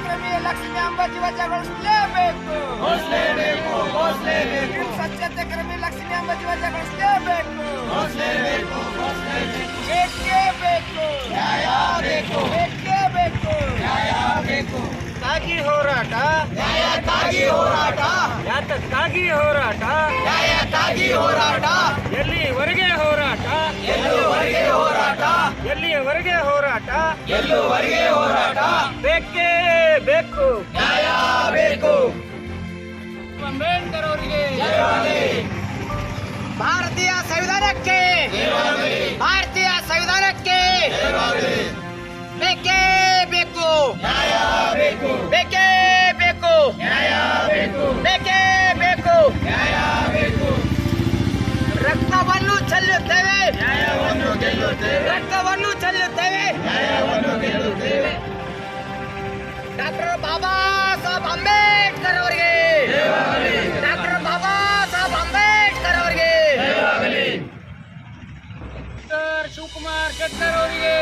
ಕ್ರಮಿ ಲಕ್ಷ್ಮಿ ಅಂಬಾಜಿ ವಜಾಗೊಳಿಸಲೇಬೇಕು ಘೋಷಲೇಬೇಕು ಘೋಷಲೇಬೇಕು ಸ್ವಚ್ಛತೆ ಕ್ರಮಿ ಲಕ್ಷ್ಮಿ ಅಂಬಾಜಿ ವಜಾಗೊಳಿಸಲೇಬೇಕು ಘೋಷಲೇಬೇಕು ಘೋಷಲೇಬೇಕು ಬೇಕೇ ಬೇಕು ನ್ಯಾಯ ಬೇಕು ಬೇಕೇ ಬೇಕು ನ್ಯಾಯ ಬೇಕು ಕಾಗಿ ಹೋರಾಟ ನ್ಯಾಯಕ್ಕಾಗಿ ಹೋರಾಟ ಯಾತಕ್ಕಾಗಿ ಹೋರಾಟ ನ್ಯಾಯಕ್ಕಾಗಿ ಹೋರಾಟ ಎಲ್ಲಿವರೆಗೆ ಹೋರಾಟ ಎಲ್ಲುವರೆಗೆ ಹೋರಾಟ ಎಲ್ಲಿಯವರೆಗೆ ಹೋರಾಟ. ಎಲ್ಲುವರೆಗೆ ಹೋರಾಟ. ಬೇಕೇ ಬೇಕು. ನ್ಯಾಯ ಬೇಕು. ಅಂಬೇಡ್ಕರ್ ಅವರಿಗೆ ಭಾರತೀಯ ಸಂವಿಧಾನಕ್ಕೆ ಭಾರತೀಯ ಸಂವಿಧಾನಕ್ಕೆ ಬೇಕೇ ಬೇಕು. ನ್ಯಾಯ ಬೇಕೇ ಬೇಕು. ಚೆಲ್ಲುತ್ತೇವೆ. ರಕ್ತವನ್ನು ಚೆಲ್ಲುತ್ತೇವೆ. ಡಾಕ್ಟರ್ ಬಾಬಾ ಸಾಹೇಬ್ ಅಂಬೇಡ್ಕರ್ ಅವರಿಗೆ. ಡಾಕ್ಟರ್ ಬಾಬಾ ಸಾಹೇಬ್ ಅಂಬೇಡ್ಕರ್ ಅವರಿಗೆ. ಡಾಕ್ಟರ್ ಶಿವಕುಮಾರ್ ಶೆಟ್ಟರ್ ಅವರಿಗೆ.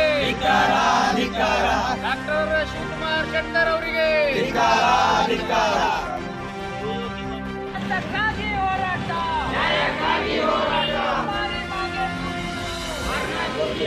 ಡಾಕ್ಟರ್ ಶಿವಕುಮಾರ್ ಶೆಟ್ಟರ್ ಅವರಿಗೆ.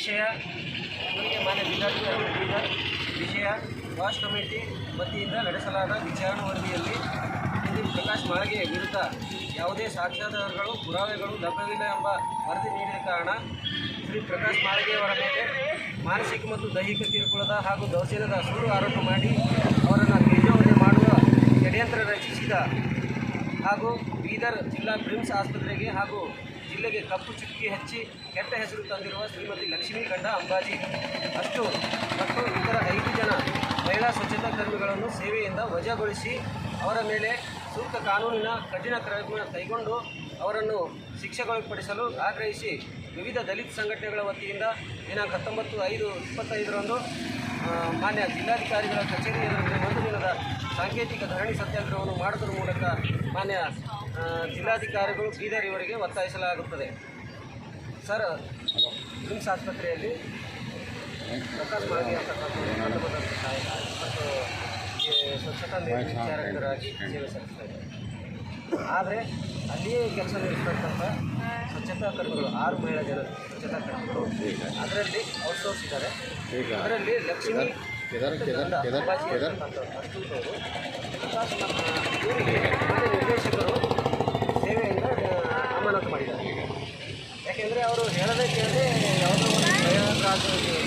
ವಿಷಯ ಇವರಿಗೆ ಮಾನ್ಯ ಜಿಲ್ಲಾಧಿಕಾರಿಗಳಿಂದ ವಿಷಯ ವಾಶ್ ಕಮಿಟಿ ವತಿಯಿಂದ ನಡೆಸಲಾದ ವಿಚಾರಣಾ ವರದಿಯಲ್ಲಿ ಶ್ರೀ ಪ್ರಕಾಶ್ ಮಾಳಿಗೆ ವಿರುದ್ಧ ಯಾವುದೇ ಸಾಕ್ಷ್ಯಾಧಾರಗಳು, ಪುರಾವೆಗಳು ಲಭ್ಯವಿಲ್ಲ ಎಂಬ ವರದಿ ನೀಡಿದ ಕಾರಣ ಶ್ರೀ ಪ್ರಕಾಶ್ ಮಾಳಿಗೆಯವರ ಮೇಲೆ ಮಾನಸಿಕ ಮತ್ತು ದೈಹಿಕ ಕಿರುಕುಳದ ಹಾಗೂ ದೌರ್ಜನ್ಯದ ಸುಳ್ಳು ಆರೋಪ ಮಾಡಿ ಅವರನ್ನು ತೇಜೋವಧೆ ಮಾಡುವ ಷಡ್ಯಂತ್ರ ರಚಿಸಿದ ಹಾಗೂ ಬೀದರ್ ಜಿಲ್ಲಾ ಬ್ರಿಮ್ಸ್ ಆಸ್ಪತ್ರೆಗೆ ಹಾಗೂ ಜಿಲ್ಲೆಗೆ ಕಪ್ಪು ಚುಕ್ಕಿ ಹಚ್ಚಿ ಕೆಟ್ಟ ಹೆಸರು ತಂದಿರುವ ಶ್ರೀಮತಿ ಲಕ್ಷ್ಮೀ ಕಂಡ ಅಂಬಾಜಿ. ಅಷ್ಟು ಮತ್ತು ಇತರ ಐದು ಜನ ಮಹಿಳಾ ಸ್ವಚ್ಛತಾ ಕರ್ಮಿಗಳನ್ನು ಸೇವೆಯಿಂದ ವಜಾಗೊಳಿಸಿ ಅವರ ಮೇಲೆ ಸೂಕ್ತ ಕಾನೂನಿನ ಕಠಿಣ ಕ್ರಮ ಕೈಗೊಂಡು ಅವರನ್ನು ಶಿಕ್ಷೆಗೊಳಪಡಿಸಲು ಆಗ್ರಹಿಸಿ ವಿವಿಧ ದಲಿತ ಸಂಘಟನೆಗಳ ವತಿಯಿಂದ ದಿನಾಂಕ ಹತ್ತೊಂಬತ್ತು ಐದು ಇಪ್ಪತ್ತೈದರಂದು ಮಾನ್ಯ ಜಿಲ್ಲಾಧಿಕಾರಿಗಳ ಕಚೇರಿ ಎದುರಿಗೆ ಒಂದು ದಿನದ ಸಾಂಕೇತಿಕ ಧರಣಿ ಸತ್ಯಾಗ್ರಹವನ್ನು ಮಾಡುವುದರ ಮೂಲಕ ಮಾನ್ಯ ಜಿಲ್ಲಾಧಿಕಾರಿಗಳು ಬೀದರ್ ಇವರಿಗೆ ಒತ್ತಾಯಿಸಲಾಗುತ್ತದೆ. ಸರ್ ಕಿಮ್ಸ್ ಆಸ್ಪತ್ರೆಯಲ್ಲಿ ಪ್ರಕಾಶ್ ಮತ್ತು ಸ್ವಚ್ಛತಾ ನಿರ್ವಿಚಾರಕರಾಗಿ ಸೇವೆ ಸಲ್ಲಿಸ್ತಾ ಇದ್ದಾರೆ. ಆದರೆ ಅಲ್ಲಿಯೇ ಕೆಲಸ ನಿರ್ವಹಿಸ್ತಕ್ಕಂಥ ಸ್ವಚ್ಛತಾ ಕರ್ಮಿಗಳು ಆರು ಮಹಿಳಾ ಜನರು ಸ್ವಚ್ಛತಾ ಕರ್ಮಿಗಳು ಅದರಲ್ಲಿ ಔಟ್ಸೋರ್ಸ್ ಇದ್ದಾರೆ. ಅದರಲ್ಲಿ ಲಕ್ಷ್ಮಿ ಅವರು ಪ್ರಕಾಶ್ ಮ- ಇವರಿಗೆ ನಿರ್ದೇಶಕರು ಮಾಡಿದ್ದಾರೆ ಯಾಕೆಂದರೆ ಅವರು ಹೇಳದೇ ಕೇಳದೆ ಯಾವುದೋ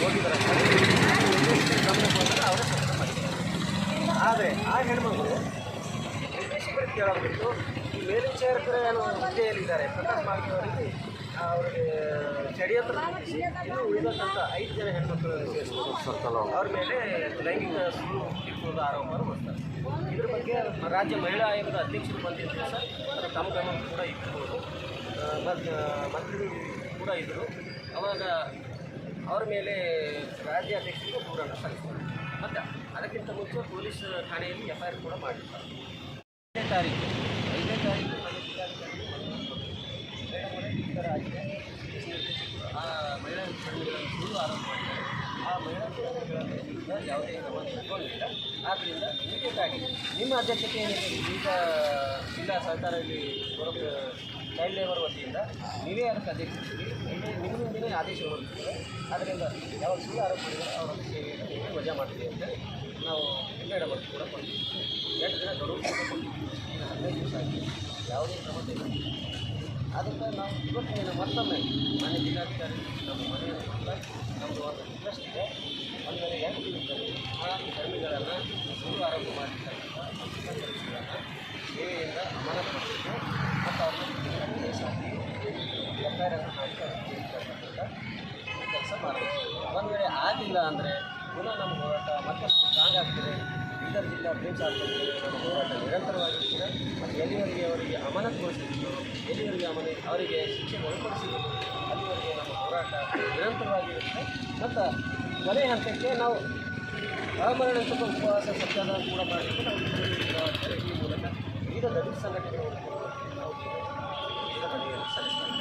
ಹೋಗಿದ್ದಾರೆ ನಿರ್ದೇಶಕರ ಗಮನಕ್ಕೆ ಬಂದಾಗ ಅವರೇ ಸ್ವಚ್ಛತೆ ಮಾಡಿದ್ದಾರೆ ಆದರೆ ಆ ಹೆಣ್ಮಗಳು ನಿರ್ದೇಶಕರು ಕೇಳೋದ್ಬಿಟ್ಟು ಈ ಮೇಲ್ವಿಚಾರಕರ ಏನು ಹುದ್ದೆಯಲ್ಲಿದ್ದಾರೆ? ಪ್ರಕಾಶ್ ಮಾರ್ಗಿ ಅವರಿಗೆ ಅವರಿಗೆ ಷಡ್ಯಂತ್ರ ಇನ್ನೂ ಉಳಿದಂಥ ಐದು ಜನ ಹೆಣ್ಮಕ್ಳು ಅವ್ರ ಮೇಲೆ ಲೈಂಗಿಕ ಸುಳ್ಳು ಕಿರುಕುಳದ ಆರೋಪವನ್ನು ಮಾಡ್ತಾರೆ. ಇದ್ರ ಬಗ್ಗೆ ರಾಜ್ಯ ಮಹಿಳಾ ಆಯೋಗದ ಅಧ್ಯಕ್ಷರು ಬಂದಿದ್ದ ದಿವಸ ಅದು ತಮ್ಮ ಗಮನ ಕೂಡ ಇಟ್ಬೋದು ಮತ್ತು ಕೂಡ ಇದ್ದರು ಅವಾಗ ಅವರ ಮೇಲೆ ರಾಜ್ಯ ಅಧ್ಯಕ್ಷರಿಗೆ ದೂರನ್ನು ಸಲ್ಲಿಸ್ತಾರೆ ಮತ್ತು ಅದಕ್ಕಿಂತ ಮುಂಚೆ ಪೊಲೀಸ್ ಠಾಣೆಯಲ್ಲಿ ಎಫ್ ಐ ಆರ್ ಕೂಡ ಮಾಡಿರ್ತಾರೆ. ಐದನೇ ತಾರೀಕು ಐದನೇ ತಾರೀಕು ನಮ್ಮ ಆಗಿದೆ ಆ ಮಹಿಳಾ ಸಂಘಗಳನ್ನು ಸುಳ್ಳು ಮಾಡಿದ್ದಾರೆ ಆ ಮಹಿಳಾ ವಿರುದ್ಧ ಯಾವುದೇ ಕ್ರಮ ತಗೊಂಡಿಲ್ಲ ಆದ್ದರಿಂದ ಇಮಿಡಿಯೇಟ್ ಆಗಿ ನಿಮ್ಮ ಅಧ್ಯಕ್ಷತೆಯಲ್ಲಿ ಈಗ ಜಿಲ್ಲಾ ಗೌರವ ಚೈಲ್ಡ್ ಲೇಬರ್ ವತಿಯಿಂದ ನೀವೇ ಅದಕ್ಕೆ ನಿಮ್ಮ ನಿಮ್ಮಿಂದಲೇ ಆದೇಶ ಹೊರಡಿಸ್ತಾರೆ ಆದ್ದರಿಂದ ಯಾವ ಸುಳ್ಳು ಆರೋಪ ಮಾಡಿದರೆ ಅವರ ಸೇವೆಯನ್ನು ವಜಾ ಮಾಡ್ತೀವಿ ಅಂತ ನಾವು ಮೇಡಮ್ ಬಗ್ಗೆ ಕೂಡ ಕೊಡ್ತೀವಿ. ಎಂಟು ದಿನ ಗೌರವ ಹದಿನೈದು ದಿವಸ ಆಗಿದೆ. ಯಾವುದೇ ಕ್ರಮ ಅದಕ್ಕೆ ನಾವು ಇವತ್ತಿನ ಮತ್ತೊಮ್ಮೆ ಮನೆ ಜಿಲ್ಲಾಧಿಕಾರಿ ನಮ್ಮ ಮನೆಯ ನಮ್ಮದು ಒಂದು ರಿಕ್ವೆಸ್ಟ್ ಇದೆ. ಒಂದು ವೇಳೆ ಎಂಟು ದಿವಸದಲ್ಲಿ ಆ ಕರ್ಮಿಗಳನ್ನು ಸುಳ್ಳು ಆರೋಪ ಮಾಡಿರ್ತಕ್ಕಂಥ ಕರ್ಮಿಗಳನ್ನು ಸೇವೆಯಿಂದ ಮಾಡಬೇಕು ಮತ್ತು ಅವ್ರನ್ನ ಕೇಸ್ ಪ್ರಿನ್ಸ್ ಆಸ್ಪತ್ರೆಗೆ ನಮ್ಮ ಹೋರಾಟ ನಿರಂತರವಾಗಿರ್ತದೆ ಮತ್ತು ಎಲ್ಲಿವರೆಗೆ ಅವರಿಗೆ ಅಮಾನತುಗೊಳಿಸಿದ್ರು ಎಲ್ಲಿವರೆಗೆ ಅಮನ ಅವರಿಗೆ ಶಿಕ್ಷೆ ಒಳಪಡಿಸಿದ್ರು, ಅಲ್ಲಿವರೆಗೆ ನಮ್ಮ ಹೋರಾಟ ನಿರಂತರವಾಗಿರುತ್ತೆ. ಮತ್ತು ಕೊನೆ ಹಂತಕ್ಕೆ ನಾವು ಅಮರಣಂತಕ ಉಪವಾಸ ಸತ್ಯಾಗ್ರಹ ಕೂಡ ಮಾಡಲಿಕ್ಕೆ ನಾವು ಈ ಮೂಲಕ ವಿವಿಧ ದಲಿತ ಸಂಘಟನೆಗಳು ನಾವು ಸಲ್ಲಿಸ್ತಾರೆ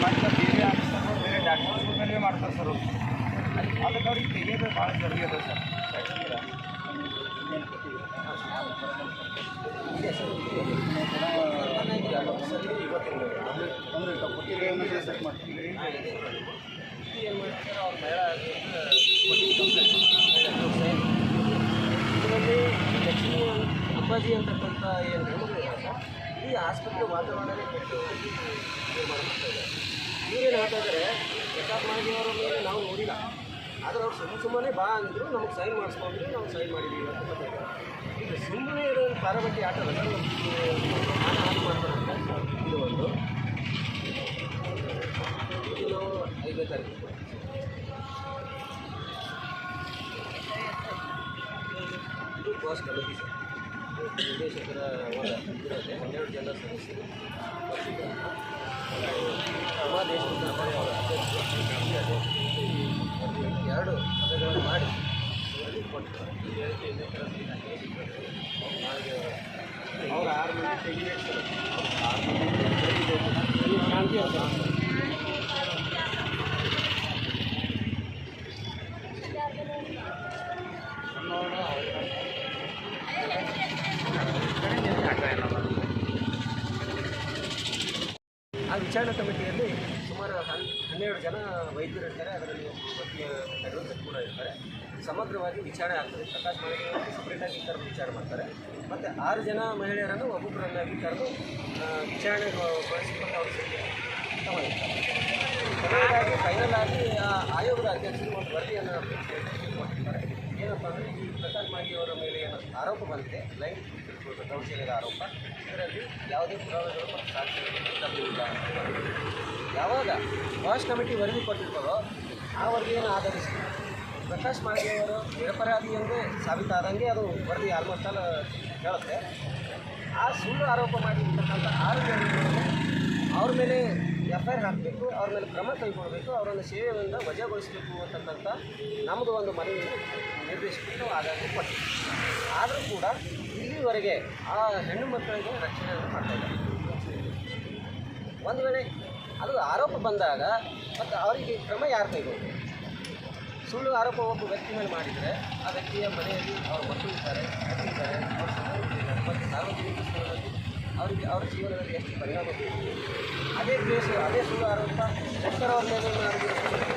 ಮಾಡ್ತಾರೆ ಬೇರೆ ಆಫೀಸರ್ಗಳು ಬೇರೆ ಡಾಕ್ಟರ್ಸ್ಗಳ ಮೇಲೆ ಮಾಡ್ತಾರೆ ಸರ್. ಅದಕ್ಕೆ ಅವ್ರಿಗೆ ತೆಗೆಯೋದು ಭಾಳ ಜಲ್ದಿ ಅದ ಸರ್ ಲಕ್ಷ್ಮೀ ಅಪ್ಪಾಜಿ ಅಂತಕ್ಕಂಥ ಏನು ಈ ಆಸ್ಪತ್ರೆ ವಾತಾವರಣನೇ ಕೆಟ್ಟು ಇದು ಮಾಡ್ತಾ ಇದ್ದಾರೆ ಇವ್ರೇನು ಹೇಳ್ತಾ ಇದ್ದಾರೆ ಪ್ರತಾಪ್ ಅವರ ಮೇಲೆ ನಾವು ನೋಡಿಲ್ಲ ಆದರೆ ಅವ್ರು ಸುಮ್ಮ ಸುಮ್ಮನೆ ಬಾ ಅಂದರು, ನಮಗೆ ಸೈನ್ ಮಾಡಿಸ್ಕೊಂಡ್ರು, ನಾವು ಸೈನ್ ಮಾಡಿದ್ದೀವಿ ಅಂತ ಗೊತ್ತಾಯ್ತು. ಈಗ ಸುಮ್ಮನೆ ಇರೋದು ಪಾರಬಟ್ಟಿ ಆಟ ಮಾಡ್ತಾರೆ ಇದು ಒಂದು. ಇದು ಐದನೇ ತಾರೀಕು. ಇದು ಬಾಸ್ ಕಮಿಟಿ ಸರ್. ನಿರ್ದೇಶಕರ ಹನ್ನೆರಡು ಜನ ಸದಸ್ಯರು. ಸಮಾದೇಶದ ಅವರ ಅಧ್ಯಕ್ಷರು. ಎರಡು ಪದಗಳನ್ನು ಮಾಡಿ ವರದಿ ಕೊಟ್ಟರು. ಈ ಅವ್ರು ಆರು ಮಂದಿ ತೆಗಿಬೇಕು ಆ ವಿಚಾರಣಾ ಕಮಿಟಿಯಲ್ಲಿ ಸುಮಾರು ಹನ್, ಹನ್ನೆರಡು ಜನ ವೈದ್ಯರು ಇರ್ತಾರೆ, ಅದರಲ್ಲಿ ಅಡ್ವೊಕೇಟ್ ಕೂಡ ಇರ್ತಾರೆ. ಸಮಗ್ರವಾಗಿ ವಿಚಾರಣೆ ಆಗ್ತದೆ. ಪ್ರಕಾಶ್ ಮಾಳಿಗೆ ಸಪ್ರೇಟಾಗಿ ಕರೆದು ವಿಚಾರ ಮಾಡ್ತಾರೆ. ಮತ್ತು ಆರು ಜನ ಮಹಿಳೆಯರನ್ನು ಒಬ್ಬೊಬ್ಬರನ್ನಾಗಿ ಕರೆದು ವಿಚಾರಣೆ ಬಳಸಿಕೊಂಡು ಅವರು ಕೊನೆಯದಾಗಿ ಫೈನಲ್ ಆಗಿ ಆಯೋಗದ ಅಧ್ಯಕ್ಷರು ಒಂದು ವರದಿಯನ್ನು ಕೊಟ್ಟಿರ್ತಾರೆ ಏನಪ್ಪ ಅಂದರೆ, ಈ ಪ್ರಕಾಶ್ ಮಾಗಿಯವರ ಮೇಲೆ ಏನು ಆರೋಪ ಬಂದಿದೆ. ಲೈಂಗಿಕ ದೌರ್ಜನ್ಯದ ಆರೋಪ. ಇದರಲ್ಲಿ ಯಾವುದೇ ಪುರಾವೆಗಳು ಮತ್ತು ಲಭ್ಯವಿಲ್ಲ ಯಾವಾಗ ವಾಶ್ ಕಮಿಟಿ ವರದಿ ಕೊಟ್ಟಿರ್ತಾರೋ ಆ ವರದಿಯನ್ನು ಆಧರಿಸಿ ಪ್ರಕಾಶ್ ಮಾಡಿದವರು ನಿರಪರಾಧಿ ಎಂದು ಸಾಬೀತಾದಂಗೆ ಅದು ವರದಿ ಆಲ್ಮೋಸ್ಟ್ ಆಲ್ ಹೇಳುತ್ತೆ. ಆ ಸುಳ್ಳು ಆರೋಪ ಮಾಡಿರ್ತಕ್ಕಂಥ ಆರು ಅವ್ರ ಮೇಲೆ ಎಫ್ ಐ ಆರ್ ಹಾಕಬೇಕು, ಅವ್ರ ಮೇಲೆ ಕ್ರಮ ಕೈಗೊಳ್ಳಬೇಕು, ಅವರನ್ನು ಸೇವೆಯಿಂದ ವಜಾಗೊಳಿಸಬೇಕು ಅಂತಕ್ಕಂಥ ನಮ್ಮದು ಒಂದು ಮನವಿ ನಿರ್ದೇಶಕರು ಆಗಾಗಿ ಕೊಟ್ಟಿದೆ ಆದರೂ ಕೂಡ ಇಲ್ಲಿವರೆಗೆ ಆ ಹೆಣ್ಣು ಮಕ್ಕಳಿಗೆ ರಕ್ಷಣೆಯನ್ನು ಮಾಡ್ತಾ ಇದ್ದಾರೆ. ಒಂದು ವೇಳೆ ಅದು ಆರೋಪ ಬಂದಾಗ ಮತ್ತು ಅವರಿಗೆ ಕ್ರಮ ಯಾರು ಕೈಗೊಳ್ಳಬೇಕು ಸುಳ್ಳು ಆರೋಪ ಒಬ್ಬ ವ್ಯಕ್ತಿ ಮೇಲೆ ಮಾಡಿದರೆ ಆ ವ್ಯಕ್ತಿಯ ಮನೆಯಲ್ಲಿ ಅವರು ಬಂದಿರ್ತಾರೆ ಮಕ್ಕಳಿದ್ದಾರೆ ಅವ್ರ ಮತ್ತು ಸಾರ್ವಜನಿಕ ಸ್ಥಳದಲ್ಲಿ ಅವರಿಗೆ ಅವರ ಜೀವನದಲ್ಲಿ ಎಷ್ಟು ಪರಿಣಾಮ ಬೀರುತ್ತದೆ ಅದೇ ಕೇಸು ಅದೇ ಸುಳ್ಳು ಆರೋಪ ಮಾಡಿದ್ರು